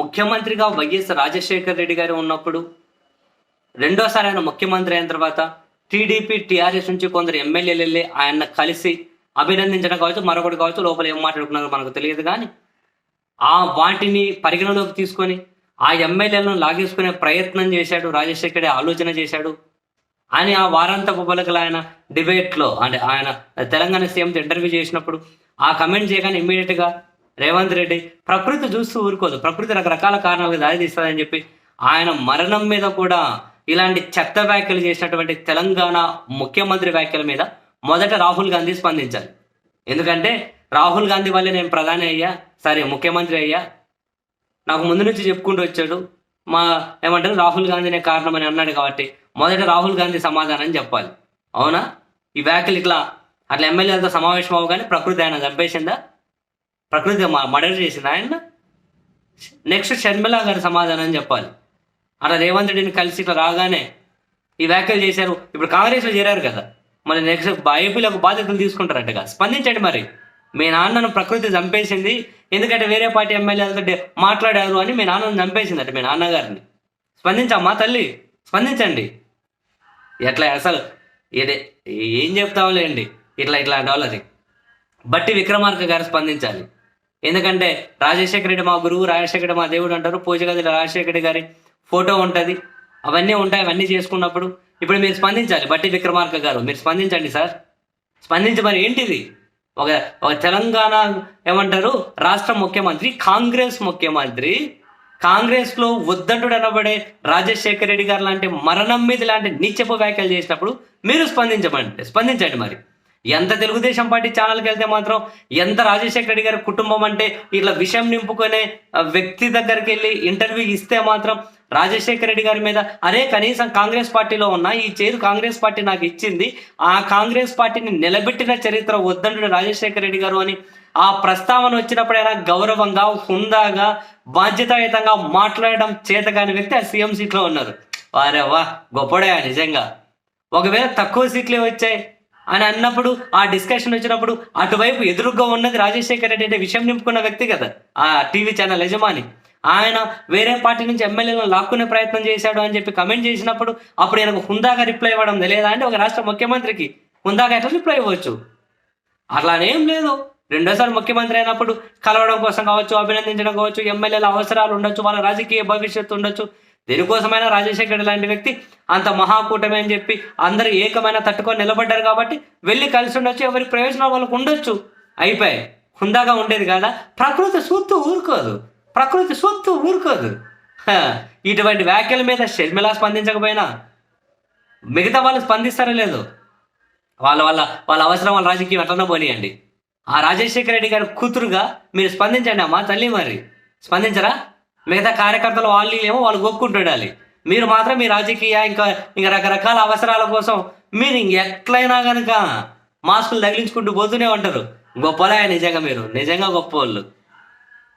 ముఖ్యమంత్రిగా వైఎస్ రాజశేఖర్ రెడ్డి గారు ఉన్నప్పుడు రెండోసారి ఆయన ముఖ్యమంత్రి అయిన తర్వాత టీడీపీ టీఆర్ఎస్ నుంచి కొందరు ఎమ్మెల్యేలు వెళ్ళి ఆయన కలిసి అభినందించడం కావచ్చు మరొకటి కావచ్చు లోపల ఏం మాట్లాడుకున్నారో మనకు తెలియదు కానీ ఆ వాటిని పరిగణలోకి తీసుకొని ఆ ఎమ్మెల్యేలను లాగేసుకునే ప్రయత్నం చేశాడు రాజశేఖర్ ఆలోచన చేశాడు అని ఆ వారాంతపు పలకలు ఆయన డిబేట్లో అంటే ఆయన తెలంగాణ సీఎంతో ఇంటర్వ్యూ చేసినప్పుడు ఆ కమెంట్ చేయగానే ఇమ్మీడియట్గా రేవంత్ రెడ్డి ప్రకృతి చూస్తూ ఊరుకోదు. ప్రకృతి రకరకాల కారణాలకు దారి తీస్తుందని చెప్పి ఆయన మరణం మీద కూడా ఇలాంటి చెత్త వ్యాఖ్యలు చేసినటువంటి తెలంగాణ ముఖ్యమంత్రి వ్యాఖ్యల మీద మొదట రాహుల్ గాంధీ స్పందించాలి ఎందుకంటే రాహుల్ గాంధీ వల్లే నేను ప్రధాని అయ్యా సరే ముఖ్యమంత్రి అయ్యా. నాకు ముందు నుంచి చెప్పుకుంటూ వచ్చాడు. మా ఏమంటారు? రాహుల్ గాంధీనే కారణం అని అన్నాడు కాబట్టి మొదట రాహుల్ గాంధీ సమాధానం చెప్పాలి. అవునా? ఈ వ్యాఖ్యలు ఇట్లా అట్లా ఎమ్మెల్యేలతో సమావేశం అవ్వగానే ప్రకృతి ఆయన చంపేసిందా? ప్రకృతి మర్డర్ చేసిన ఆయన. నెక్స్ట్ షర్మిల గారి సమాధానం చెప్పాలి. అలా రేవంత్ రెడ్డిని కలిసి ఇట్లా రాగానే ఈ వ్యాఖ్యలు చేశారు. ఇప్పుడు కాంగ్రెస్లో చేరారు కదా. మరి నెక్స్ట్ ఐపీలకు బాధ్యతలు తీసుకుంటారంటగా. స్పందించండి మరి. మీ నాన్నను ప్రకృతి చంపేసింది. ఎందుకంటే వేరే పార్టీ ఎమ్మెల్యేలతో మాట్లాడారు అని మీ నాన్నను చంపేసిందట మీ నాన్నగారిని. స్పందించమ్మా తల్లి? స్పందించండి. ఎట్లా అసలు ఇదే ఏం చెప్తావులేండి? ఇట్లా ఇట్లాంటి వాళ్ళది. బట్టి విక్రమార్క గారు స్పందించాలి. ఎందుకంటే రాజశేఖర రెడ్డి మా గురువు రాజశేఖర రెడ్డి మా దేవుడు అంటారు. పూజగదిలో రాజశేఖర రెడ్డి గారి ఫోటో ఉంటుంది. అవన్నీ ఉంటాయి అవన్నీ చేసుకున్నప్పుడు ఇప్పుడు మీరు స్పందించాలి. బట్టి విక్రమార్క గారు మీరు స్పందించండి సార్. స్పందించి మరి ఏంటిది? ఒక ఒక తెలంగాణ ఏమంటారు? రాష్ట్ర ముఖ్యమంత్రి కాంగ్రెస్ ముఖ్యమంత్రి కాంగ్రెస్లో ఉద్దంటుడు అనబడే రాజశేఖర రెడ్డి గారు లాంటి మరణం మీద లాంటి నిత్యపు వ్యాఖ్యలు చేసినప్పుడు మీరు స్పందించమండి స్పందించండి మరి. ఎంత తెలుగుదేశం పార్టీ ఛానల్కి వెళ్తే మాత్రం ఎంత రాజశేఖర రెడ్డి గారి కుటుంబం అంటే ఇట్లా విషయం నింపుకునే వ్యక్తి దగ్గరికి వెళ్ళి ఇంటర్వ్యూ ఇస్తే మాత్రం రాజశేఖర రెడ్డి గారి మీద అరే కనీసం కాంగ్రెస్ పార్టీలో ఉన్న ఈ చేరు కాంగ్రెస్ పార్టీ నాకు ఇచ్చింది ఆ కాంగ్రెస్ పార్టీని నిలబెట్టిన చరిత్ర వద్దంటుడు రాజశేఖర రెడ్డి గారు అని ఆ ప్రస్తావన వచ్చినప్పుడైనా గౌరవంగా హుందాగా బాధ్యతాయుతంగా మాట్లాడడం చేతకాని వ్యక్తి ఆ సీఎం సీట్లో ఉన్నారు. వారే వా గొప్పడే నిజంగా. ఒకవేళ తక్కువ సీట్లే వచ్చాయి అని అన్నప్పుడు ఆ డిస్కషన్ వచ్చినప్పుడు అటువైపు ఎదురుగా ఉన్నది రాజశేఖర్ రెడ్డి అంటే విషయం నింపుకున్న వ్యక్తి కదా ఆ టీవీ ఛానల్ యజమాని. ఆయన వేరే పార్టీ నుంచి ఎమ్మెల్యేలను లాక్కునే ప్రయత్నం చేశాడు అని చెప్పి కమెంట్ చేసినప్పుడు అప్పుడు ఆయనకు హుందాగా రిప్లై ఇవ్వడం తెలియదా అంటే ఒక రాష్ట్ర ముఖ్యమంత్రికి హుందాగా ఎట్లా రిప్లై ఇవ్వచ్చు? అట్లానేం లేదు. రెండోసారి ముఖ్యమంత్రి అయినప్పుడు కలవడం కోసం కావచ్చు అభినందించడం కావచ్చు ఎమ్మెల్యేల అవసరాలు ఉండొచ్చు వాళ్ళ రాజకీయ భవిష్యత్తు ఉండొచ్చు. దేనికోసమైనా రాజశేఖర్ రెడ్డి లాంటి వ్యక్తి అంత మహాకూటమి అని చెప్పి అందరూ ఏకమైన తట్టుకొని నిలబడ్డారు కాబట్టి వెళ్ళి కలిసి ఉండొచ్చు ఎవరి ప్రయోజనాలు వాళ్ళకు ఉండొచ్చు. అయిపోయాయి. హుందాగా ఉండేది కదా? ప్రకృతి సొత్తు ఊరుకోదు. ప్రకృతి సొత్తు ఊరుకోదు. ఇటువంటి వ్యాఖ్యల మీద షర్మిల స్పందించకపోయినా మిగతా వాళ్ళు స్పందిస్తారో లేదు? వాళ్ళ వాళ్ళ వాళ్ళ అవసరం వాళ్ళ రాజకీయం ఎట్లన్నా పోనీయండి. ఆ రాజశేఖర రెడ్డి గారి కూతురుగా మీరు స్పందించండి అమ్మా తల్లి మరి. స్పందించరా? మిగతా కార్యకర్తలు వాళ్ళు ఏమో వాళ్ళు గొక్కుంటుండాలి. మీరు మాత్రం మీ రాజకీయ ఇంకా ఇంకా రకరకాల అవసరాల కోసం మీరు ఇంక ఎట్లయినా కనుక మాస్కులు తగిలించుకుంటూ పోతూనే ఉంటారు. గొప్పలే నిజంగా మీరు. నిజంగా గొప్ప వాళ్ళు